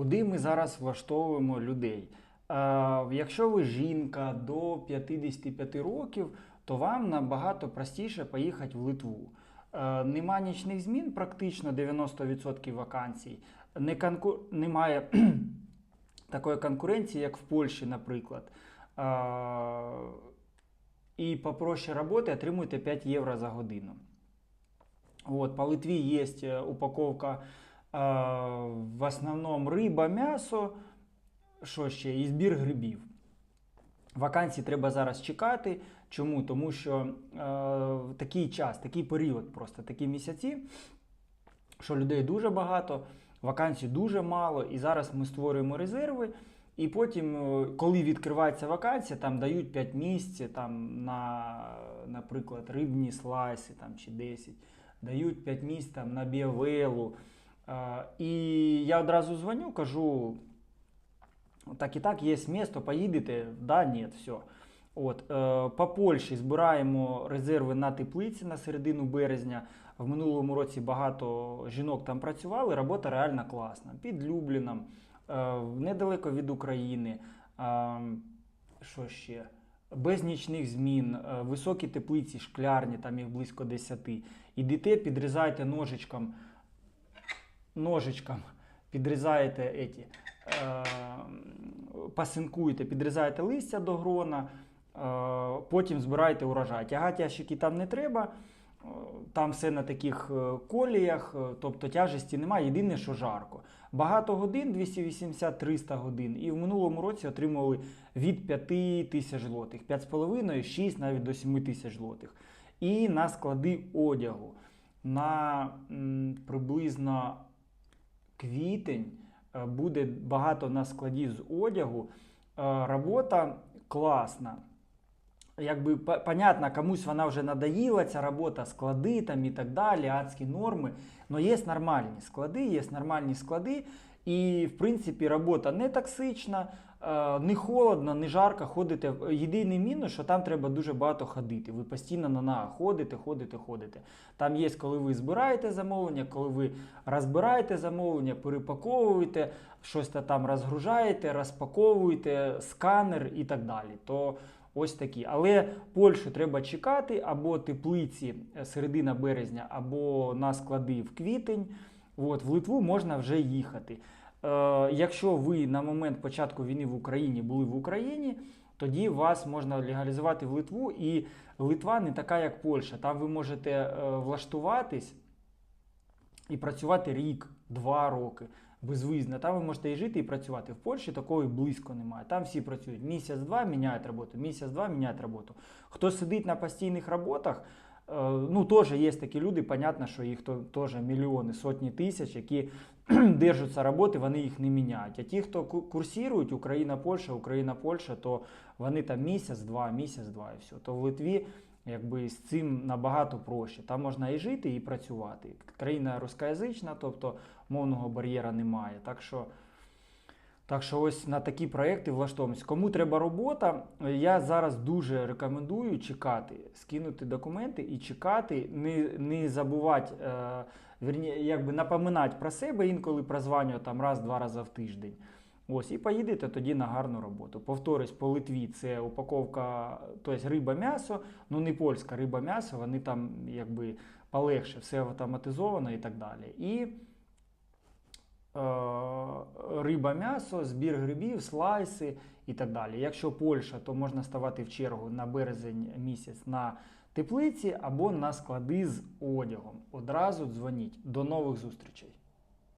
Куди ми зараз влаштовуємо людей? Е, якщо ви жінка до 55 років, то вам набагато простіше поїхати в Литву. Е, нема нічних змін, практично 90% вакансій. Не конку... Немає такої конкуренції, як в Польщі, наприклад. Е, і попроще роботи отримуєте 5 євро за годину. Вот, по есть э, упаковка в основному риба, м'ясо, що ще, і збір грибів. Вакансій треба зараз чекати. Чому? Тому що е, такий час, такий період, просто такі місяці, що людей дуже багато, вакансій дуже мало, і зараз ми створюємо резерви. І потім, е, коли відкривається вакансія, там дають 5 місць там, на, наприклад, рибні слайси там, чи 10 дають 5 місць там, на біовелу. І я одразу дзвоню, кажу: так і так, є місто, поїдете? Да, ні, все. От, е, по Польщі збираємо резерви на теплиці на середину березня. В минулому році багато жінок там працювали, робота реально класна. Під Любліном, е, недалеко від України. Що ще? Без нічних змін, е, високі теплиці, шклярні, там їх близько 10. Ідете, підрізаєте ножичком, ножичком підрізаєте еті, е, пасинкуєте, підрізаєте листя до грона, е, потім збираєте урожай. Тягати там не треба. е, Там все на таких е, коліях, е, тобто тяжесті немає. Єдине, що жарко. Багато годин, 280-300 годин. І в минулому році отримували від 5 тисяч злотих, 5,5, 6, навіть до 7 тисяч злотих. І на склади одягу на м, приблизно квітень е, буде багато на складі з одягу. Е, Робота класна. Якби понятно, комусь вона вже надоїла, ця робота, склади там і так далі, адські норми. Але є нормальні склади, є нормальні склади. І, в принципі, робота не токсична, е, не холодно, не жарко ходите. Єдиний мінус, що там треба дуже багато ходити. Ви постійно на ногах ходите, ходите, ходите. Там є, коли ви збираєте замовлення, коли ви розбираєте замовлення, перепаковуєте, щось там розгружаєте, розпаковуєте, сканер і так далі. То ось такі. Але Польщу треба чекати або теплиці е, середина березня, або на склади в квітень. От, в Литву можна вже їхати. Е, якщо ви на момент початку війни в Україні були в Україні, тоді вас можна легалізувати в Литву. І Литва не така, як Польща. Там ви можете е, влаштуватись і працювати рік, два роки безвиїзно. Там ви можете і жити і працювати. В Польщі такої близько немає. Там всі працюють місяць-два, міняють роботу, місяць-два міняють роботу. Хто сидить на постійних роботах, е, ну теж є такі люди, понятно, що їх теж мільйони, сотні тисяч, які держаться роботи, вони їх не міняють. А ті, хто ку- курсірують Україна, Польща, Україна, Польща, то вони там місяць-два, місяць-два і все. То в Литві якби з цим набагато проще. Там можна і жити, і працювати. Країна рускоязична, тобто мовного бар'єра немає. Так що, так що ось на такі проекти влаштовуємось. Кому треба робота, я зараз дуже рекомендую чекати, скинути документи і чекати, не, не забувати, е, вірні, якби напоминати про себе, інколи прозванювати там раз-два рази в тиждень. Ось, і поїдете тоді на гарну роботу. Повторюсь, по Литві це упаковка, тобто риба м'ясо, ну не польська риба м'ясо, вони там якби полегше, все автоматизовано і так далі. І е, риба м'ясо, збір грибів, слайси і так далі. Якщо Польща, то можна ставати в чергу на березень місяць на теплиці або на склади з одягом. Одразу дзвоніть. До нових зустрічей.